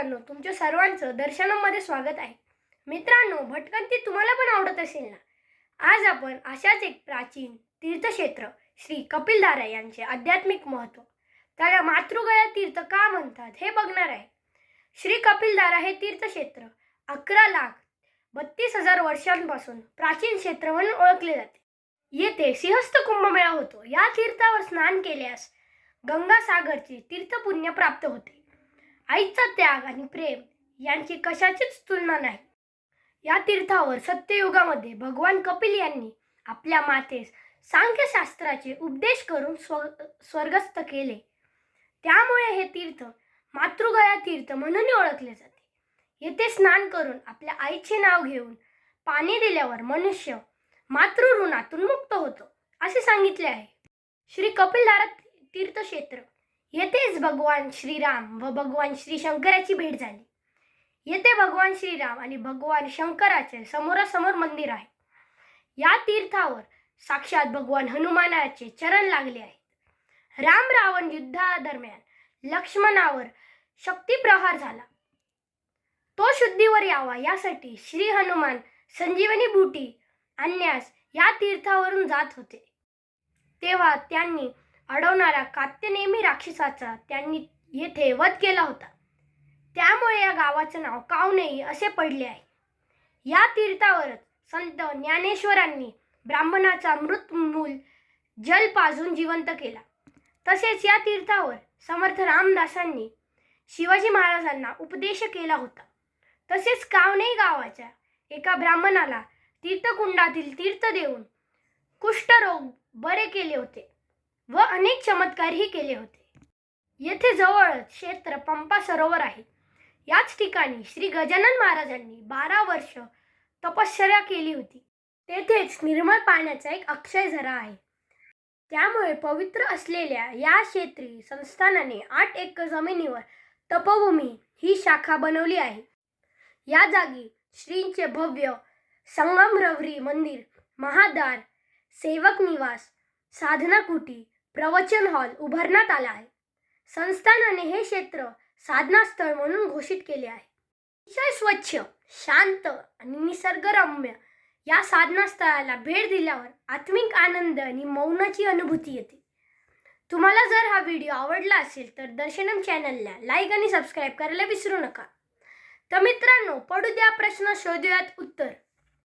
तुमच्या सर्वांचं दर्शनामध्ये स्वागत आहे. मित्रांनो भटकंती तुम्हाला पण आवडत असेल ना? आज आपण अशाच एक प्राचीन तीर्थक्षेत्र श्री कपिलधारा यांचे आध्यात्मिक महत्त्व त्याला मातृगया तीर्थ का म्हणतात हे बघणार आहे. श्री कपिलधारा हे तीर्थक्षेत्र अकरा लाख बत्तीस हजार वर्षांपासून प्राचीन क्षेत्र म्हणून ओळखले जाते. येथे सिंहस्थ कुंभमेळा होतो. या तीर्थावर स्नान केल्यास गंगासागरचे तीर्थपुण्य प्राप्त होते. आईचा त्याग आणि प्रेम यांची कशाचीच तुलना नाही. या तीर्थावर सत्ययुगामध्ये भगवान कपिल यांनी आपल्या मातेस सांख्यशास्त्राचे उपदेश करून स्व स्वर्गस्थ केले. त्यामुळे हे तीर्थ मातृगया तीर्थ म्हणूनही ओळखले जाते. येथे स्नान करून आपल्या आईचे नाव घेऊन पाणी दिल्यावर मनुष्य मातृऋणातून मुक्त होतो असे सांगितले आहे. श्री कपिलधारा तीर्थक्षेत्र येथेच भगवान श्रीराम व भगवान श्री शंकराची भेट झाली. येथे भगवान श्रीराम आणि भगवान शंकराचे समोरासमोर मंदिर आहे. या तीर्थावर साक्षात भगवान हनुमानाचे चरण लागले आहेत राम रावण युद्धादरम्यान लक्ष्मणावर शक्तिप्रहार झाला. तो शुद्धीवर यावा यासाठी श्री हनुमान संजीवनी बुटी आणण्यास या तीर्थावरून जात होते. तेव्हा त्यांनी अडवणारा कात्यनेमी राक्षसाचा त्यांनी येथे वध केला होता. त्यामुळे या गावाचं नाव कावनेई असे पडले आहे. या तीर्थावरच संत ज्ञानेश्वरांनी ब्राह्मणाचा मृत मूल जल पाजून जिवंत केला. तसेच या तीर्थावर समर्थ रामदासांनी शिवाजी महाराजांना उपदेश केला होता. तसेच कावनेई गावाच्या एका ब्राह्मणाला तीर्थकुंडातील तीर्थ देऊन कुष्ठरोग बरे केले होते. चमत्कारही केले होते. येथे जवळच क्षेत्र पंपा सरोवर आहे. याच ठिकाणी श्री गजानन महाराजांनी बारा वर्ष तपश्चर्या केली होती. तेथेच निर्मळ पाण्याचा एक अक्षय झरा आहे. त्यामुळे पवित्र असलेल्या या क्षेत्री संस्थानाने आठ एकर जमिनीवर तपभूमी ही शाखा बनवली आहे. या जागी श्रींचे भव्य संगमरवरी मंदिर महाद्वार सेवक निवास साधना कुटी प्रवचन हॉल उभारण्यात आला आहे. संस्थानाने हे क्षेत्र साधनास्थळ म्हणून घोषित केले आहे. अतिशय स्वच्छ शांत आणि निसर्गरम्य या साधनास्थळाला भेट दिल्यावर आत्मिक आनंद आणि मौनाची अनुभूती येते. तुम्हाला जर हा व्हिडिओ आवडला असेल तर दर्शनम चॅनलला लाईक आणि सबस्क्राईब करायला विसरू नका. तर मित्रांनो पडू द्या प्रश्न शोधूयात उत्तर.